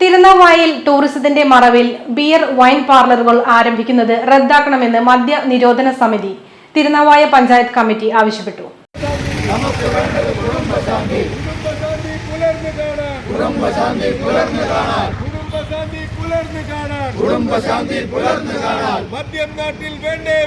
തിരുനാവായിൽ ടൂറിസത്തിന്റെ മറവിൽ beer wine പാർലറുകൾ ആരംഭിക്കുന്നത് റദ്ദാക്കണമെന്ന് മദ്യ നിരോധന സമിതി തിരുനാവായ പഞ്ചായത്ത് കമ്മിറ്റി ആവശ്യപ്പെട്ടു. കുടുംബശാന്തി പുലർന്നു കാണാൻ. മദ്യം നാട്ടിൽ വേണ്ടേ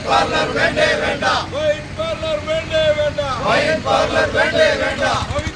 ബിയർ പാർലർ വേണ്ടേ വേണ്ട വൈൻ പാർലർ വേണ്ടേ വേണ്ട വൈൻ പാർലർ വേണ്ടേ വേണ്ട പവിത്രമായ ഒരു ദേശത്തെ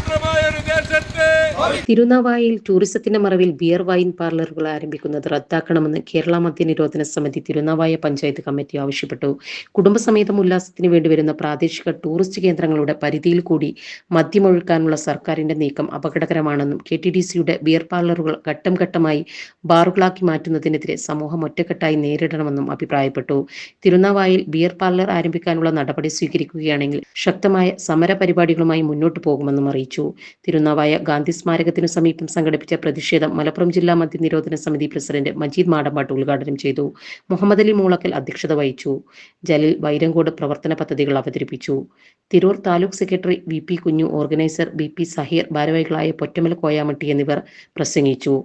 തിരുനാവായയിൽ ടൂറിസത്തിന്റെ മറവിൽ ബിയർ വൈൻ പാർലറുകൾ ആരംഭിക്കുന്നത് റദ്ദാക്കണമെന്ന് കേരള മദ്യ നിരോധന സമിതി തിരുനാവായ പഞ്ചായത്ത് കമ്മിറ്റി ആവശ്യപ്പെട്ടു. കുടുംബസമേതം ഉല്ലാസത്തിന് വേണ്ടി വരുന്ന പ്രാദേശിക ടൂറിസ്റ്റ് കേന്ദ്രങ്ങളുടെ പരിധിയിൽ കൂടി മദ്യമൊഴുക്കാനുള്ള സർക്കാരിന്റെ നീക്കം അപകടകരമാണെന്നും കെ ടി ഡി സിയുടെ ബിയർ പാർലറുകൾ ഘട്ടം ഘട്ടമായി ബാറുകളാക്കി മാറ്റുന്നതിനെതിരെ സമൂഹം ഒറ്റക്കെട്ടായി നേരിടണമെന്നും അഭിപ്രായപ്പെട്ടു. തിരുനാവായിൽ ബിയർ പാർലർ ആരംഭിക്കാനുള്ള നടപടി സ്വീകരിക്കുകയാണെങ്കിൽ ശക്തമായ സമര പരിപാടികളുമായി മുന്നോട്ടു പോകുമെന്നും അറിയിച്ചു. തിരുനാവായ ഗാന്ധി സ്മാരകത്തിനു സമീപം സംഘടിപ്പിച്ച പ്രതിഷേധം മലപ്പുറം ജില്ലാ മദ്യ നിരോധന സമിതി പ്രസിഡന്റ് മജീദ് മാടമ്പാട്ട് ഉദ്ഘാടനം ചെയ്തു. മുഹമ്മദ് അലി മൂളക്കൽ അധ്യക്ഷത വഹിച്ചു. ജലീൽ വൈരങ്കോട് പ്രവർത്തന പദ്ധതികൾ അവതരിപ്പിച്ചു. Tirur taluk secretary V P Kunju organiser B P Saheer ഭാരവാഹികളായ പൊറ്റമൽ കോയാമട്ടി എന്നിവർ പ്രസംഗിച്ചു.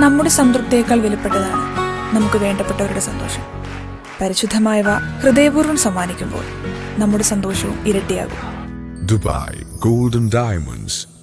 നമ്മുടെ സംതൃപ്തിയേക്കാൾ വിലപ്പെട്ടതാണ് നമുക്ക് വേണ്ടപ്പെട്ടവരുടെ സന്തോഷം. പരിശുദ്ധമായവ ഹൃദയപൂർവം സമ്മാനിക്കുമ്പോൾ നമ്മുടെ സന്തോഷവും ഇരട്ടിയാകും. Dubai golden Diamonds,